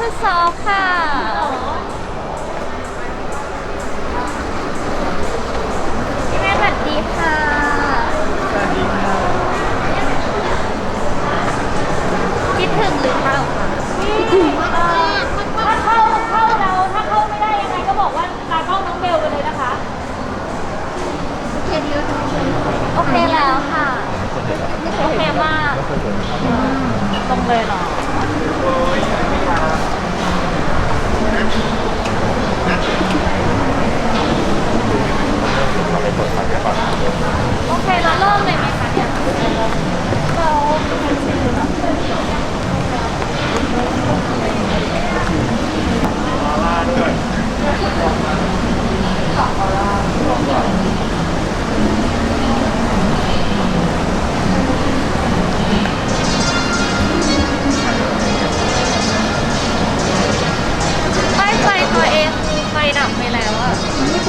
พุทซอค่ะ แม่สวัสดีค่ะ สวัสดีค่ะ คิดถึงหรือเปล่า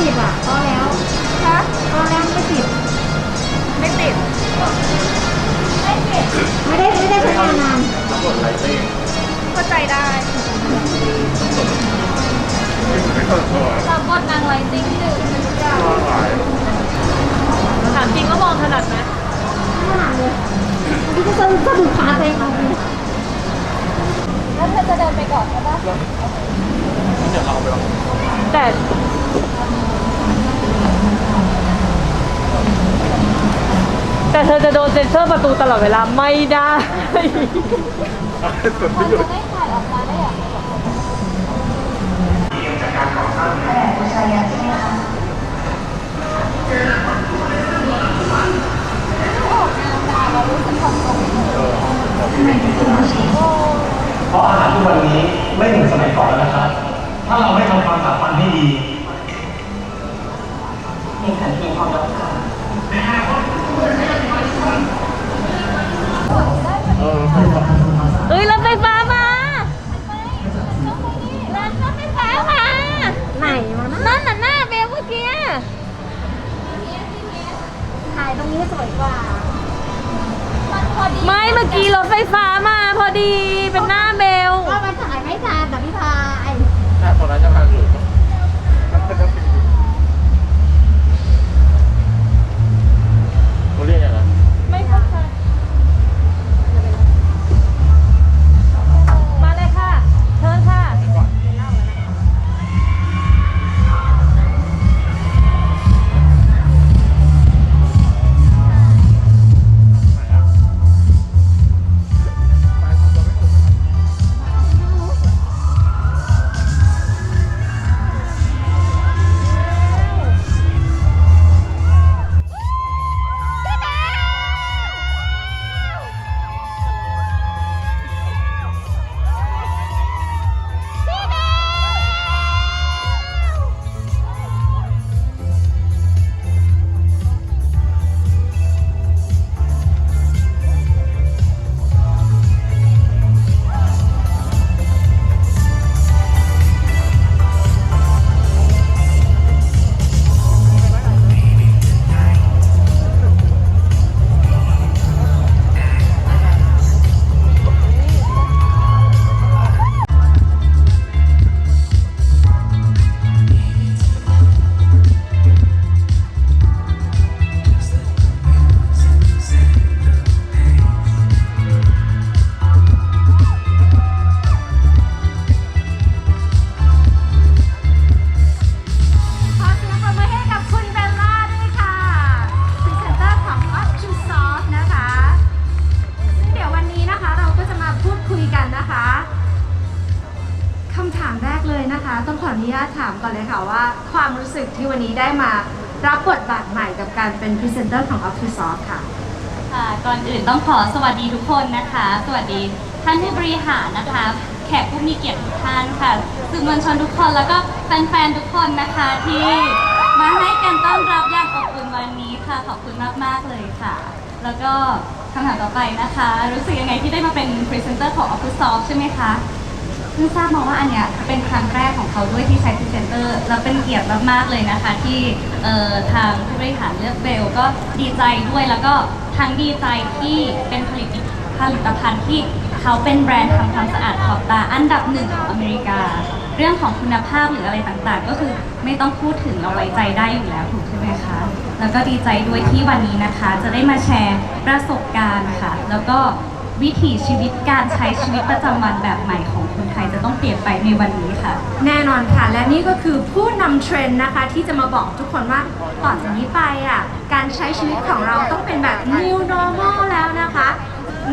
ติดอะพอแล้วฮะพอแล้วไม่ติด ไม่ติด ไม่ได้ไม่ได้ใช้งานนานเข้าใจได้รับบทนางไลติ้งหนึ่งถามจริงว่ามองถนัดไหมไม่ขนาดเลยอันนี้ก็จะสะดุดขาตัวเองเอาเลยแล้วเธอจะเดินไปก่อนใช่ปะแต่ แต่เธอจะโดนเซ็นเซอร์ประตูตลอดเวลาไม่ได้สุดที่หยุดไม่ถ่ายออกมาได้หรอเพราะอาหารทุกวันนี้ไม่เหมือนสมัยก่อนแล้วนะครับ ถ้าเราไม่ทำความสะอาดให้ดี ม่เมื่อกี้รถไฟฟ้ามาพอดีเป็นหน้าเบล ก็มันถ่ายไม่ทันแต่พี่พาย หน้าคนนั้นจะพังอยู่ คะต้องขออนุญาตถามก่อนเลยค่ะว่า ความรู้สึกที่วันนี้ได้มารับบทบาทใหม่กับการเป็นพรีเซนเตอร์ของ Up to Soft ค่ะ ค่ะก่อนอื่นต้องขอสวัสดีทุกคนนะคะ สวัสดีท่านผู้บริหารนะคะ แขกผู้มีเกียรติทุกท่านค่ะสื่อมวลชนทุกคนแล้วก็แฟนๆทุกคนนะคะที่มาให้การต้อนรับอย่างอบอุ่นวันนี้ค่ะ ขอบคุณมากๆเลยค่ะ แล้วก็คำถามต่อไปนะคะ รู้สึกยังไงที่ได้มาเป็นพรีเซนเตอร์ของ Office o f ใช่ไหมคะ เพิ่งทราบมาว่าอันเนี้ยเป็นครั้งแรกของเขาด้วยที่ใช้พรีเซนเตอร์แล้วเป็นเกียรติมากๆเลยนะคะ ที่เอ่อทางผู้บริหารเลือกเบลก็ดีใจด้วยแล้วก็ทั้งดีใจที่เป็นผลิตผลิตภัณฑ์ที่เขาเป็นแบรนด์ทำความสะอาดขอบตาอันดับหนึ่งของอเมริกา เรื่องของคุณภาพหรืออะไรต่างๆ ก็คือไม่ต้องพูดถึงเราไว้ใจได้อยู่แล้วถูกใช่ไหมคะแล้วก็ดีใจด้วยที่วันนี้นะคะ จะได้มาแชร์ประสบการณ์ค่ะ แล้วก็ วิถีชีวิตการใช้ชีวิตประจำวันแบบใหม่ของคนไทยจะต้องเปลี่ยนไปในวันนี้ค่ะ แน่นอนค่ะ และนี่ก็คือผู้นำเทรนด์นะคะ ที่จะมาบอกทุกคนว่าต่อจากนี้ไปอะการใช้ชีวิตของเราต้องเป็นแบบ new normal แล้วนะคะ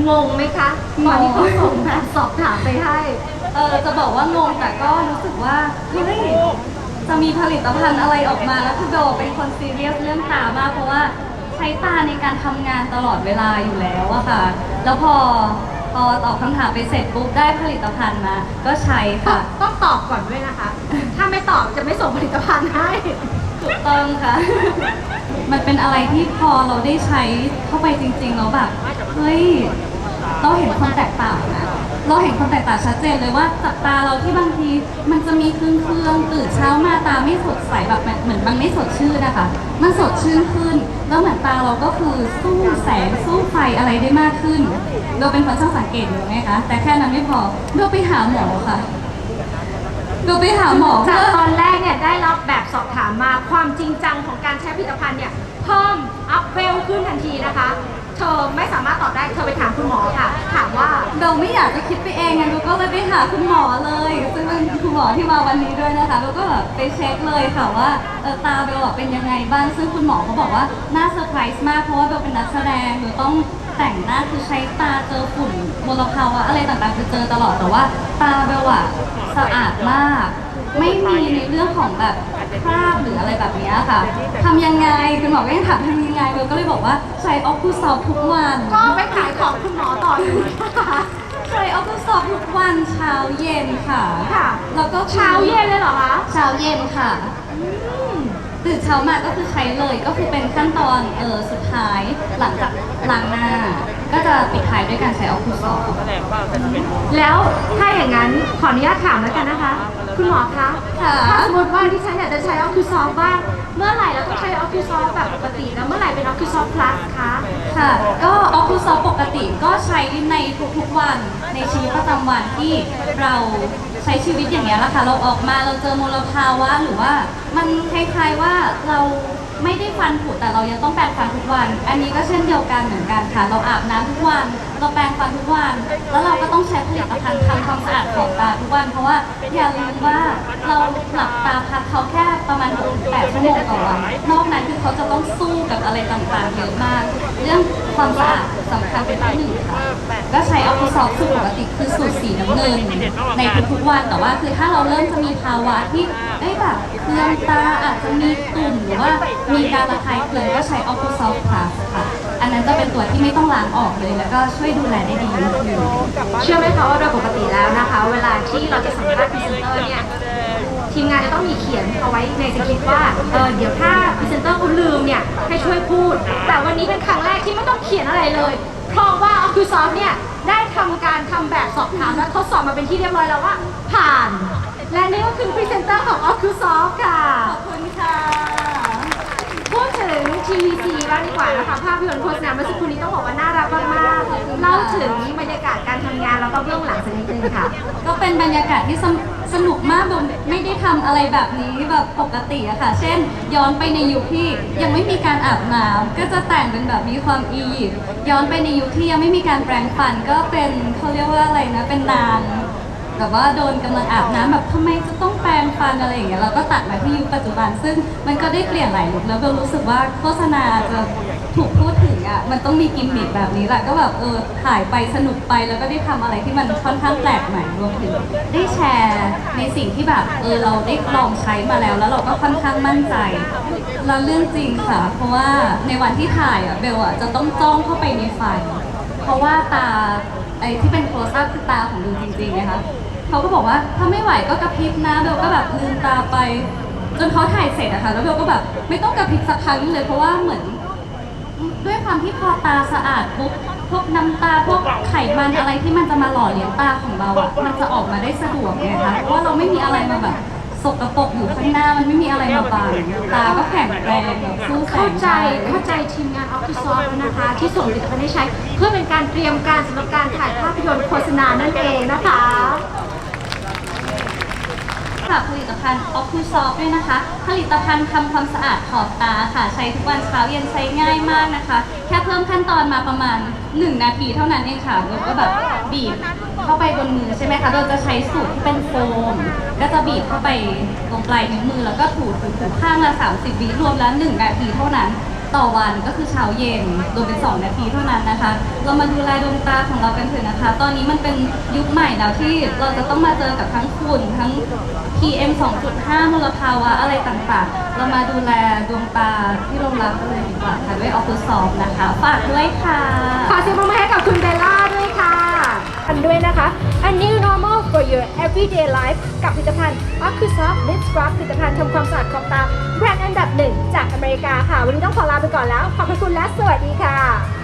งงไหมคะตอนที่เขาส่งแบบสอบถามไปให้เออจะบอกว่างงแต่ก็รู้สึกว่าเฮ้ยจะมีผลิตภัณฑ์อะไรออกมาแล้วคือโดเป็นคนซีเรียสเรื่องตามากเพราะว่า ใช้ตาในการทำงานตลอดเวลาอยู่แล้วอะค่ะ แล้วพอพอตอบคำถามไปเสร็จปุ๊บได้ผลิตภัณฑ์มา ก็ใช้ต้อค่ะงต้องตอบก่อนด้วยนะคะ ถ้าไม่ตอบจะไม่ส่งผลิตภัณฑ์ให้ ถูกต้องค่ะ มันเป็นอะไรที่พอเราได้ใช้เข้าไปจริงๆแล้วแบบ เฮ้ย เราเห็นความแตกต่างนะ เราเห็นความแตกต่างชัดเจนเลยว่าจากตาเราที่บางทีมันจะมีเครื่องเครื่องตื่นเช้ามาตาไม่สดใสแบบเหมือนมันไม่สดชื่นนะคะมันสดชื่นขึ้น แล้วเหมือนตาเราก็คือสู้แสงสู้ไฟอะไรได้มากขึ้น เราเป็นคนช่างสังเกตอยู่ไหมคะแต่แค่นั้นไม่พอเราไปหาหมอค่ะเราไปหาหมอจากตอนแรกเนี่ยได้รับแบบสอบถามมาความจริงจังของการใช้ผลิตภัณฑ์เนี่ยเพิ่มอัพเวลขึ้นทันทีนะคะ เธอไม่สามารถตอบได้เธอไปถามคุณหมอค่ะ ถามว่าเบลไม่อยากจะคิดไปเองไงเบลก็เลยไปหาคุณหมอเลย ซึ่งเป็นคุณหมอที่มาวันนี้ด้วยนะคะเบลก็แบบไปเช็คเลยค่ะว่าเออตาเบลอะเป็นยังไงบ้างซึ่งคุณหมอเขาบอกว่าน่าเซอร์ไพรส์มากเพราะว่าเบลเป็นนักแสดงเบลต้องแต่งหน้าคือใช้ตาเจอฝุ่นมลภาวะอะไรต่างๆคือเจอตลอดแต่ว่า ตาเบลอะสะอาดมาก ไม่มีในเรื่องของแบบคราบหรืออะไรแบบนี้ค่ะทำยังไงคุณหมอก็ยังถามทำยังไง เบลก็เลยบอกว่าใช้ออคูซอลทุกวัน ก็ไปขายของคุณหมอต่ออยู่นะคะ ใช้ออฟฟิศสอบทุกวันเช้าเย็นค่ะ ค่ะ แล้วก็คือเช้าเย็นเลยเหรอคะ เช้าเย็นค่ะตื่นเช้ามาก็คือใช้เลยก็คือเป็นขั้นตอนเออสุดท้ายหลังจากล้างหน้า ก็จะปิดท้ายด้วยการใช้ออฟฟิศสอบแล้วถ้าอย่างนั้นขออนุญาตถามแล้วกันนะคะ คุณหมอคะค่ะ ถ้าสมมติว่าที่ฉันอยากจะใช้ออคิวซอฟบ้าง เมื่อไหร่เราต้องใช้ออคิวซอฟแบบปกติแล้วเมื่อไหร่เป็นออคิวซอฟพลัสคะค่ะ ก็ออฟฟิศสอบปกติก็ใช้ในทุกๆวันในชีวิตประจำวันที่เราใช้ชีวิตอย่างเงี้ยแหละค่ะ เราออกมาเราเจอมลภาวะหรือว่ามันคล้ายๆว่าเรา ไม่ได้ฟันผุแต่เรายังต้องแปรงฟันทุกวัน อันนี้ก็เช่นเดียวกันเหมือนกันค่ะ เราอาบน้ำทุกวัน เราแปรงฟันทุกวัน แล้วเราก็ต้องใช้ผลิตภัณฑ์ทำความสะอาดของตาทุกวัน เพราะว่าอย่าลืมว่าเราหลับตาพักเขาแค่ประมาณ8ชั่วโมงต่อวัน นอกนั้นคือเขาจะต้องสู้กับอะไรต่างๆเยอะมาก เรื่องความสะอาดสำคัญเป็นที่หนึ่งค่ะก็ใช้อัลกอซอล์สูตรปกติคือสูตรสีน้ำเงินในทุกๆวันแต่ว่าคือถ้าเราเริ่มจะมีภาวะที่เอ้ยแบบเคืองตาอาจจะมีตุ่มหรือว่ามีการระคายเคืองก็ใช้อัลกอซอล์ค่ะ นนั้นจะเป็นตัวที่ไม่ต้องล้างออกเลย แล้วก็ช่วยดูแลได้ดีเชื่อไหมคะว่าโดยปกติแล้วนะคะ เวลาที่เราจะสัมภาษณ์พรีเซนเตอร์เนี่ยทีมงานจะต้องมีเขียนเอาไว้ในสคริปต์ว่าเออเดี๋ยวถ้าพรีเซนเตอร์คุณลืมเนี่ยให้ช่วยพูด แต่วันนี้เป็นครั้งแรกที่ไม่ต้องเขียนอะไรเลย เพราะว่า o c u s o f t เนี่ยได้ทำการทำแบบสอบถามและทดสอบมาเป็นที่เรียบร้อยแล้วว่าผ่าน และนี่ก็คือพรีเซนเตอร์ของ o c u s o f t ค่ะขอบคุณค่ะ พูดถึง TVC บ้างดีกว่านะคะภาพยนตร์โฆษณาเมื่อสักครู่นี้ต้องบอกว่าน่ารักมากๆเล่าถึงบรรยากาศการทำงานแล้วก็เบื้องหลังสักนิดนึงค่ะ ก็เป็นบรรยากาศที่สนสนุกมากแบบไม่ได้ทำอะไรแบบนี้แบบปกติอะค่ะ เช่น ย้อนไปในยุคที่ยังไม่มีการอาบน้ำก็จะแต่งเป็นแบบมีความอียิปต์ย้อนไปในยุคที่ยังไม่มีการแปรงฟันก็เป็นเขาเรียกว่าอะไรนะเป็นนาง แบบว่าโดนกำลังอาบน้ำแบบทำไมจะต้องแปรงฟันอะไรอย่างเงี้ยเราก็ตัดมาที่ยุคปัจจุบัน ซึ่งมันก็ได้เปลี่ยนหลายลุคแล้วเบลรู้สึกว่าโฆษณาจะถูกพูดถึงอะมันต้องมีกิมมิคแบบนี้แหละก็แบบเออถ่ายไปสนุกไปแล้วก็ได้ทำอะไรที่มันค่อนข้างแปลกใหม่รวมถึงได้แชร์ในสิ่งที่แบบเออเราได้ลองใช้มาแล้ว แล้วเราก็ค่อนข้างมั่นใจแล้วเรื่องจริงค่ะ เพราะว่าในวันที่ถ่ายอะเบลอะจะต้องจ้องเข้าไปในไฟเพราะว่าตาไอ้ที่เป็นโคสอัพคือตาของดูจริงๆนะคะ เขาก็บอกว่าถ้าไม่ไหวก็กระพริบนะเบลก็แบบลืมตาไป จนเขาถ่ายเสร็จอะค่ะแล้วเบลก็แบบไม่ต้องกระพริบสักครั้งเลยเพราะว่าเหมือน ด้วยความที่พอตาสะอาดปุ๊บพวกน้ำตาพวกไขมันอะไรที่มันจะมาหล่อเลี้ยงตาของเราอะมันจะออกมาได้สะดวกไงคะเพราะว่าเราไม่มีอะไรมาแบบสกปรกอยู่ข้างหน้ามันไม่มีอะไรมาบังตาก็แข็งแรงแบบสู้แสเข้าใจเข้าใจทีมงานออฟฟิศซอฟนะคะ ที่ส่งผลิตภัณฑ์ให้ใช้ เพื่อเป็นการเตรียมการสำหรับการถ่ายภาพยนตร์โฆษณานั่นเองนะคะ ค่ะผลิตภัณฑ์ออคูซอฟด้วยนะคะ ผลิตภัณฑ์ทำความสะอาดขอบตาค่ะ ใช้ทุกวันเช้าเย็นใช้ง่ายมากนะคะ แค่เพิ่มขั้นตอนมาประมาณ 1 นาทีเท่านั้นเองค่ะแล้วก็แบบบีบเข้าไปบนมือใช่ไหมคะโดยจะใช้สูตรที่เป็นโฟม ก็จะบีบเข้าไปตรงปลายนิ้วมือแล้วก็ถูถูถูข้างละ30วิรวมแล้ว 1 นาทีเท่านั้น ต่อวันก็คือเช้าเย็นรวมเป็น 2 นาทีเท่านั้นนะคะ เรามาดูแลดวงตาของเรากันเถอะนะคะ ตอนนี้มันเป็นยุคใหม่แล้วที่เราจะต้องมาเจอกับทั้งฝุ่นทั้ง PM 2.5 มลภาวะอะไรต่างๆ เรามาดูแลดวงตาที่เรารักกันเลยดีกว่าค่ะด้วยออคูซอฟนะคะ ฝากด้วยค่ะ ขอเสียงปรบมือให้กับคุณเบลล่าด้วยค่ะอันด้วยนะคะ A new normal for your everyday life กับผลิตภัณฑ์ Ocusoft Lip Scrub ผลิตภัณฑ์ทำความสะอาดขอบตาแบรนด์อันดับหนึ่งจากอเมริกาค่ะ วันนี้ต้องขอลาไปก่อนแล้ว ขอบพระคุณและสวัสดีค่ะ